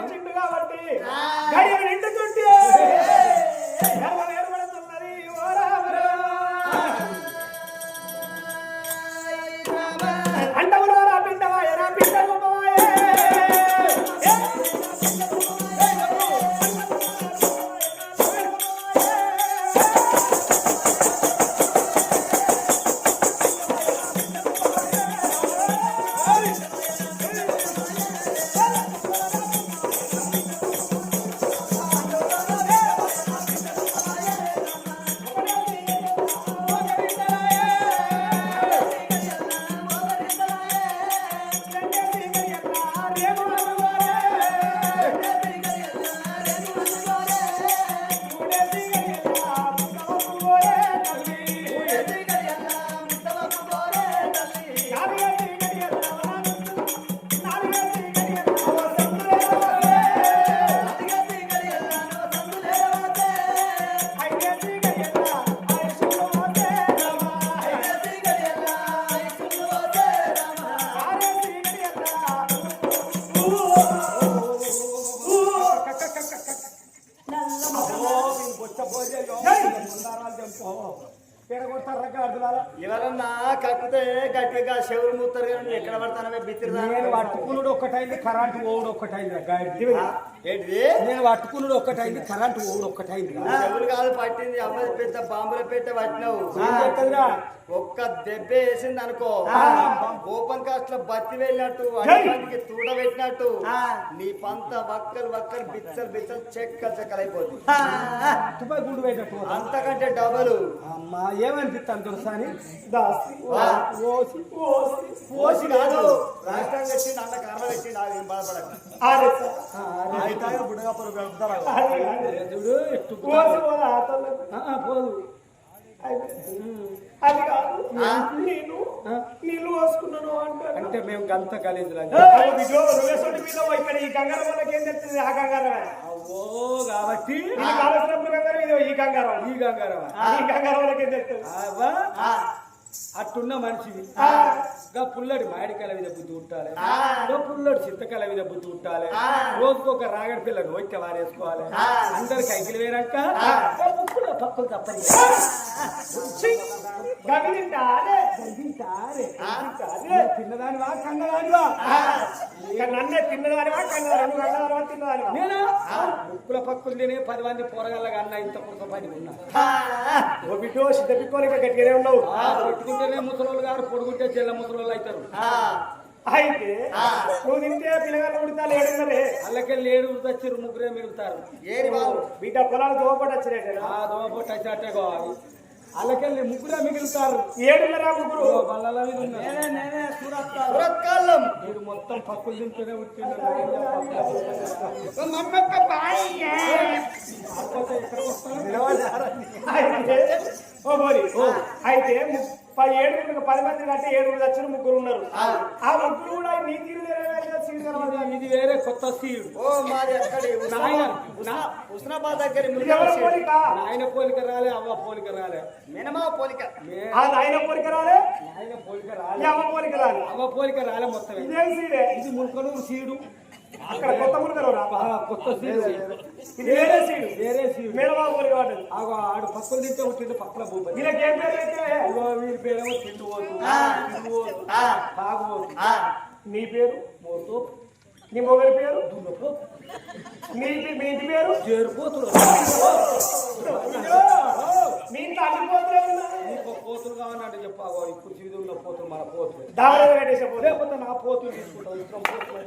ఇచ్చిండు కాబట్టి గడియ నిండుతుంటే ఎర్ర ఎవరన్నా గట్టిగా చెవులు ఎక్కడ పడతానమే బిత్తిరి నేను పట్టుకున్నాడు ఒక్కటైంది కరెంట్ ఓడు ఒక్కటైంది గాడి ఏంటిది నేను పట్టుకున్నాడు ఒక్కటైంది కరెంట్ ఓడు ఒక్కటైంది. కాదు పట్టింది అమ్మాయి పెద్ద బాంబుల పెట్ట పట్టినావు. ఒక్క దెబ్బ వేసింది అనుకో. ఓపెన్ కాస్ట్లో బతి వెళ్ళినట్టు అడిగానికి తూడ పెట్టినట్టు. నీ పంత వక్కలు వక్కలు బిచ్చలు బిచ్చలు చెక్కలు చెక్కలు అయిపోతుంది తుపాయి గుండు పెట్టట్టు అంతకంటే డబలు. అమ్మా ఏమనిపిస్తాను తెలుసా అని? పోసి కాదు. రాష్ట్రం ఏం చూడు ఎట్టు ఆ, ఆ, పోదు. అది కాదు? నేను పోసుకున్నాను అంటే మేము గంత కలిసి ఈ కంగారం వాళ్ళకి ఏం తెలుస్తుంది? ఆ కంగారమే ఓ కాబట్టి నీకు కావలసినప్పుడు కంగారం ఇదో ఈ కంగారం ఈ గంగారవ ఈ కంగారం వాళ్ళకి ఏం తెలుస్తుంది? అట్టున్న మనిషివి. గా పుల్లడి మామిడికాయల మీద బుద్ధి ఉంటాలి గా పుల్లడి చింతకాయల మీద బుద్ధి ఉంటాలి రోజుకు ఒక రాగడి పిల్లని వచ్చి వారేసుకోవాలి. అందరు కైకిలు వేరాక ముక్కులో పక్కలు తప్పని. తిన్నదానివా నన్నే తిన్నదానివా కన్నదాని నువ్వు కన్నదానివా తిన్నదానివా? నేనా? ముక్కుల పక్కలు తినే పది మంది పోరగాళ్ళగా అన్న ఇంత పురక పని ఉన్నా. ఓ బిడ్డో సిద్ధ పిక్కోనిక గట్టిగానే ఉన్నావు. పెట్టుకుంటేనే ముసలోళ్ళు గారు పొడుగుంటే చెల్ల ముసలోళ్ళు అవుతారు. అయితే నువ్వు తింటే పిల్లగాళ్ళు ఉడతాలు ఏడున్నరే అల్లకెళ్ళి ఏడు వచ్చారు ముగ్గురే మిగులుతారు. బాబు. బిడ్డ పొలాలు దోపటి వచ్చినట్టు ఆ దోమపొట్ట అట్టే కావాలి అల్లకెళ్ళి ముగ్గురే మిగులుతారు ఏడున్నరా ముగ్గురు. పురత్కాలం మీరు మొత్తం పక్కులు తింటూనే. కాకపోతే ఇక్కడికి వస్తారు. అయితే అయితే ముప్పై ఏడు పది మంది కంటే ఏడుగురు వచ్చిన ముగ్గురు ఉన్నారు. ఆ. ముగ్గురు కూడా నీ తీరు ఇది వేరే కొత్త సీడ్ ఓ మాది అక్కడి నాయన హుస్నాబాద్ దగ్గర నాయన పోలిక రాలే అవ్వ పోలిక రాలే. మినమా పోలిక. నాయన పోలిక రాలే? నాయన పోలిక రాలే. అమ్మ పోలిక రాలే? అవ్వ పోలిక రాలే మొత్తం. ఇదేం సీడే ఇది ముల్కనూరు సీడు అక్కడ కొత్త ఆ, కొత్త వేరే సీడు. వేరే సీడు. ఆగో ఆడు పక్కలు తింటే ఉంటుంది పక్కల భూపతి. వీళ్ళకి ఏం పేరు అయితే? వీరి పేరేమో తిండి పోతు. తిండి పోతు. తాగుబోతు నీ పేరు? పోతూ. నీ మొగలి పేరు? దున్నపోతు. నీ మీ ఇంటి పేరు? చేరుపోతులు మీ ఇంట్లో అన్ని పోతులే ఉన్నారు నీకు పోతులు కావాలంటే చెప్పాగో ఇప్పుడు జీవితంలో పోతులు. మన పోతే లేకపోతే నా పోతులు తీసుకుంటావు ఇద్దరం పోతులు.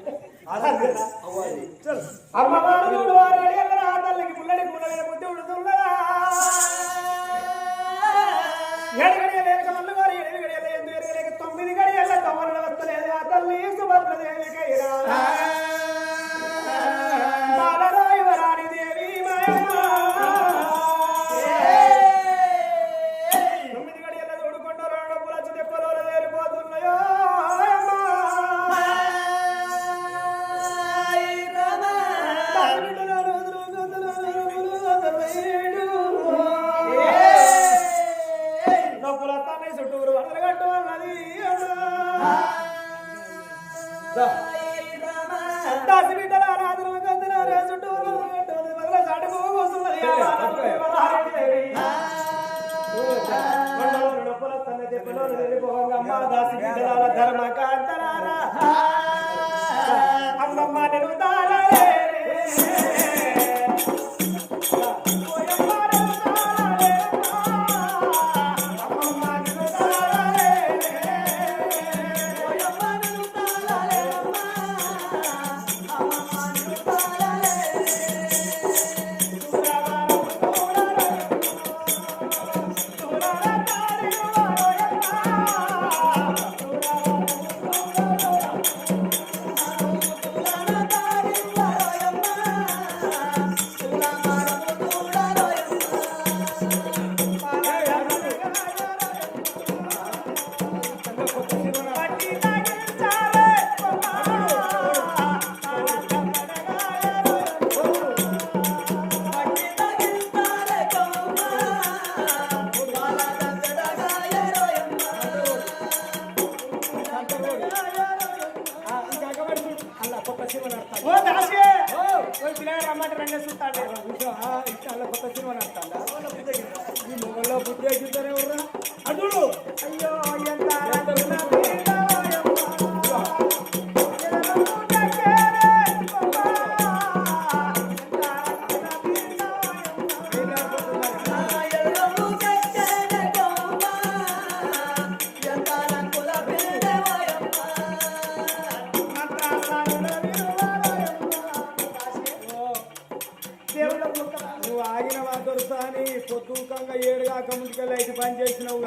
yeah. పొద్దుకంగా ఏడు కాక ముందుకెళ్ళి అయితే పని చేసినావు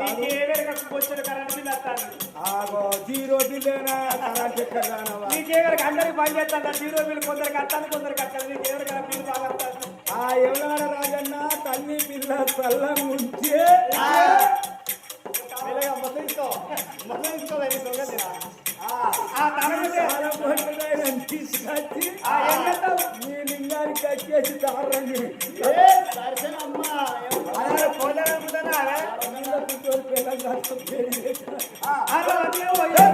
ఆగో జీరో బిల్లేనా కరెంట్ ఎక్కడ రానవా నీకేవరికి అందరికి పని చేస్తాను జీరో బిల్ కొందరికి వస్తాను కొందరికి వస్తాను నీకేవరికి బిల్ బాగా ఆ ఎవరాడ రాజన్న తల్లి పిల్ల చల్ల ఉంచే మెల్లగా మొత్తం తీసుకో. మొత్తం తీసుకోవాలి పిల్లలు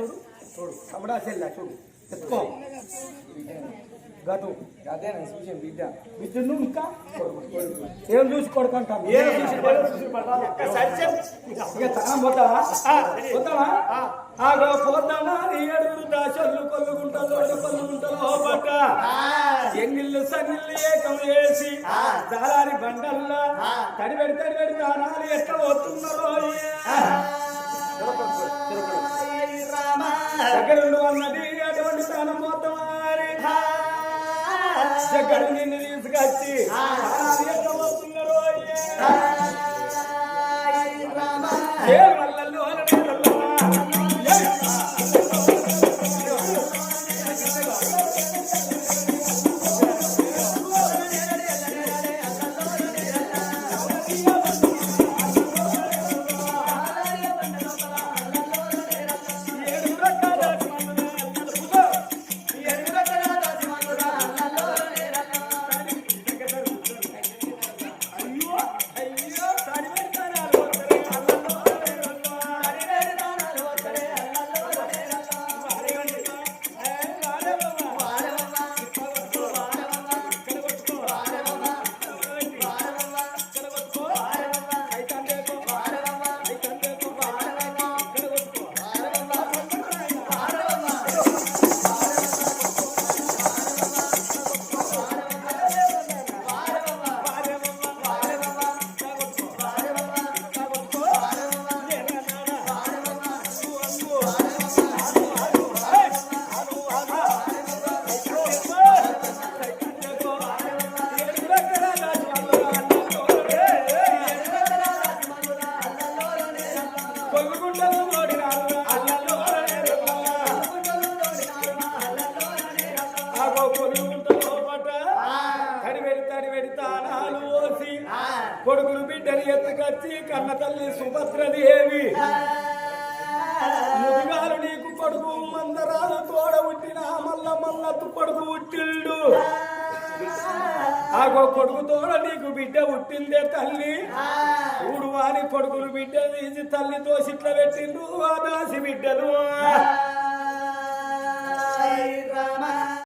చూడు చూడు. తమ్ముడా చెల్లె చూడు. ఎత్తుకో గదు అదే చూసి బిడ్డ బిడ్డ. నువ్వు ఇంకా? ఏం చూసి కొడుకుంటాం ఏం చూసి చూసి తానం పోతావా? పోతావా? ఆగో పోతావా నీ ఏడుగురు దాసళ్ళు కొల్లుగుంటలో కొల్లుగుంటలో పట్ట ఎన్నిళ్ళు సన్నిళ్ళు ఏకం వేసి దారాని బండల్లా తడిబెడి తడిబెడి దానాలు ఎట్లా పోతున్నారో దగ్గరుండు అన్నది అటువంటి స్థానం మొత్తం దగ్గర నిన్ను తీసుకొచ్చి దానాలు కన్న తల్లి సుభద్రదేవి ముదిగాలు నీకు కొడుకు మందరాలు తోడ ఉట్టిన మల్ల మల్లత్తు కొడుకు పుట్టిల్డు ఆగో కొడుకు తోడ నీకు బిడ్డ పుట్టిందే తల్లి. ఊడు వారి కొడుకులు బిడ్డ తీసి తల్లితో సిట్ల పెట్టిండు ఆ దాసి బిడ్డలు. రామ